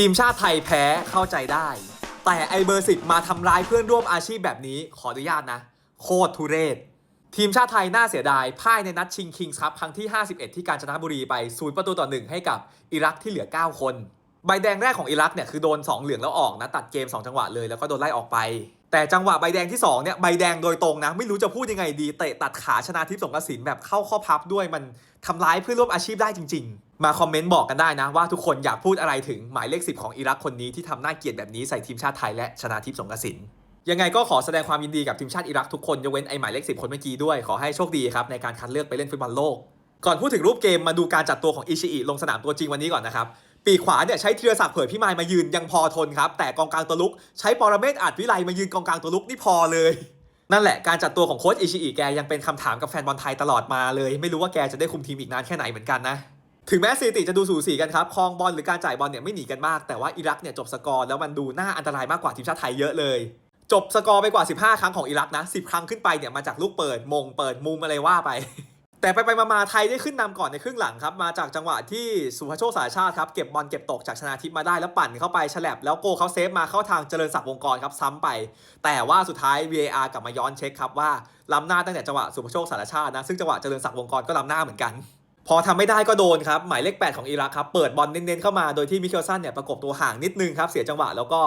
ทีมชาติไทยแพ้เข้าใจได้ แต่ไอเบอร์สิบมาทำร้ายเพื่อนร่วมอาชีพแบบนี้ขออนุญาตนะ โคตรทุเรศ ทีมชาติไทยน่าเสียดายพ่ายในนัดชิงคิงส์ครับครั้งที่ 51 ที่กาญจนบุรีไป0ประตูต่อ1ให้กับอิรักที่เหลือ 9 คน ใบแดงแรกของอิรักเนี่ยคือโดน 2 เหลืองแล้วออกนะตัดเกม 2 จังหวะเลยแล้วก็โดนไล่ออกไป แต่จังหวะใบแดงที่2เนี่ยใบแดงโดยตรงนะไม่รู้จะพูดยังไงดีเตะตัดขาชนะทิพย์สงกระสินแบบเข้าข้อพับด้วยมันทำร้ายเพื่อนร่วมอาชีพได้จริง ๆ มาคอมเมนต์บอกกันได้นะ ว่าทุกคนอยากพูดอะไรถึงหมายเลข 10 ของอิรักคนนี้ที่ทำหน้าเกลียดแบบนี้ใส่ทีมชาติไทยและชนะทิพย์สงกระสินยังไงก็ขอแสดงความยินดีกับทีมชาติอิรักทุกคนยกเว้นไอหมายเลขสิบคนเมื่อกี้ด้วยขอให้โชคดีครับในการคัดเลือกไปเล่นฟุตบอลโลก ก่อนพูดถึงรูปเกมมาดูการจัดตัวของอิชิอิลงสนามตัวจริงวันนี้ก่อนนะครับปีขวาเนี่ยใช้ธีรศักดิ์เผยพิมายมายืนยังพอทนครับแต่กองกลางตัวลุก ใช้ปรเมศอาจวิไลมายืนกองกลางตัวลุกนี่พอเลยนั่นแหละการจัดตัวของโค้ชอิชิอิแกยังเป็นคำถามกับแฟนบอลไทยตลอดมาเลย ไม่รู้ว่าแกจะได้คุมทีมอีกนานแค่ไหนเหมือนกันนะ ถึงแม้สถิติจะดูสูสีกันครับครองบอลหรือการจ่ายบอลเนี่ยไม่หนีกันมาก แต่ว่าอิรักเนี่ยจบสกอร์แล้วมันดูน่าอันตรายมากกว่าทีมชาติไทยเยอะเลย จบสกอร์ไปกว่า 15 ครั้งของอิรักนะ 10 ครั้งขึ้นไปเนี่ยมาจากลูกเปิดมงเปิดมุมอะไรว่าไป แต่ไปไปๆมาๆไทยได้ขึ้นนำก่อนในครึ่งหลังครับมาจากจังหวะที่สุภโชคสายชาติครับเก็บบอลเก็บตกจากชนาทิพย์มาได้แล้วปั่นเข้าไปฉลับแล้วโกเขาเซฟมาเข้าทางเจริญศักดิ์วงกรครับซ้ำไป แต่ว่าสุดท้าย VAR กลับมาย้อนเช็คครับว่าล้ำหน้าตั้งแต่จังหวะสุภโชคสารชาตินะซึ่งจังหวะเจริญศักดิ์วงกรก็ล้ำหน้าเหมือนกัน พอทำไม่ได้ก็โดนครับ หมายเลข 8 ของอิรักครับ เปิดบอลเน้นๆเข้ามาโดยที่มิเคลสันเนี่ยประกบตัวห่างนิดนึงครับ เสียจังหวะแล้วก็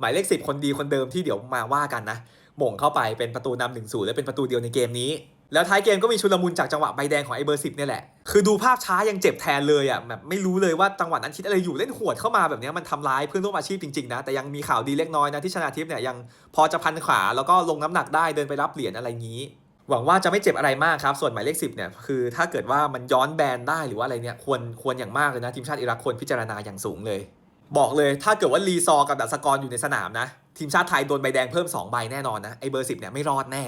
หมายเลข 10 คนดีคนเดิมที่เดี๋ยวมาว่ากันนะหม่งเข้าไปเป็นประตูนำหนึ่งศูนย์และเป็นประตูเดียวในเกมนี้ แล้วท้ายเกมก็มีชุลมุนจากจังหวะใบแดงของไอเบอร์สิบเนี่ยแหละ คือดูภาพช้ายังเจ็บแทนเลยอะแบบไม่รู้เลยว่าจังหวะนั้นคิดอะไรอยู่เล่นหวดเข้ามาแบบนี้มันทำร้ายเพื่อนร่วมอาชีพจริงๆนะ แต่ยังมีข่าวดีเล็กน้อยนะที่ชนะทิพย์เนี่ยยังพอจะพันขาแล้วก็ลงน้ำหนักได้เดินไปรับเหรียญอะไรงี้ หวังว่าจะไม่เจ็บอะไรมากครับ ส่วนหมายเลขสิบเนี่ยคือถ้าเกิดว่ามันย้อนแบนได้หรือว่าอะไรเนี่ยควรควรอย่างมากเลยนะทีมชาติอิรักควรพิจารณาอย่างสูงเลย บอกเลยถ้าเกิดว่ารีซอกับดัสกรอยู่ในสนามนะ ทีมชาติไทยโดนใบแดงเพิ่ม2ใบแน่นอนนะไอเบอร์สิบเนี่ยไม่รอดแน่